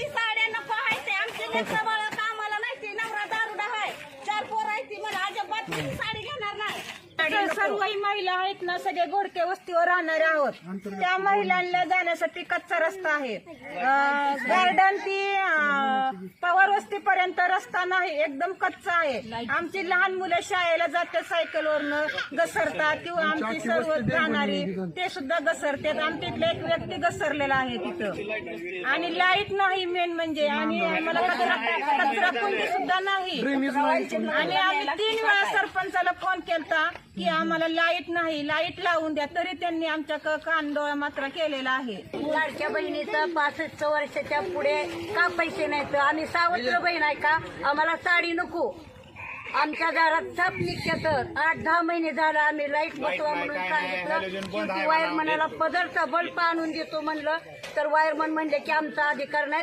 ही साड्या नको आहे ते आमचे लेकरं बाळं कामाला नाही ते नवरा दारुडा आहे चार पोर आहे ती मला अजिबात साडी घेणार नाही. सर्वही महिला आहेत ना सगळे घोडके वस्तीवर राहणारे आहोत. त्या महिलांना जाण्यासाठी कच्चा रस्ता आहे. गार्डन ती अं, पवार वस्तीपर्यंत रस्ता नाही एकदम कच्चा आहे. आमची लहान मुलं शाळेला जातात सायकलवरनं घसरतात किंवा आमची सर्व राहणारी ते सुद्धा घसरतात. आमच्या इथले एक व्यक्ती घसरलेला आहे तिथं. आणि लाइट नाही मेन म्हणजे. आणि आम्हाला कचरा सुद्धा नाही. आणि आम्ही तीन वेळा सरपंचाला फोन केलता की आम्हाला लाइट नाही. लाइट लावून द्या. तरी त्यांनी आमच्या कानडोळा मात्र केलेला आहे. लाडक्या बहिणीचं पासष्ट वर्षाच्या पुढे का पैसे नाहीत? आम्ही सावत्र बहीण आहे का? आम्हाला साडी नको. आमच्या दारात साप निघते तर आठ दहा महिने झालं आम्ही लाइट बसवा म्हणून सांगितलं वायरमॅनाला पदरचा बल्ब आणून देतो म्हणलं. तर वायरमन म्हणले की आमचा अधिकार नाही.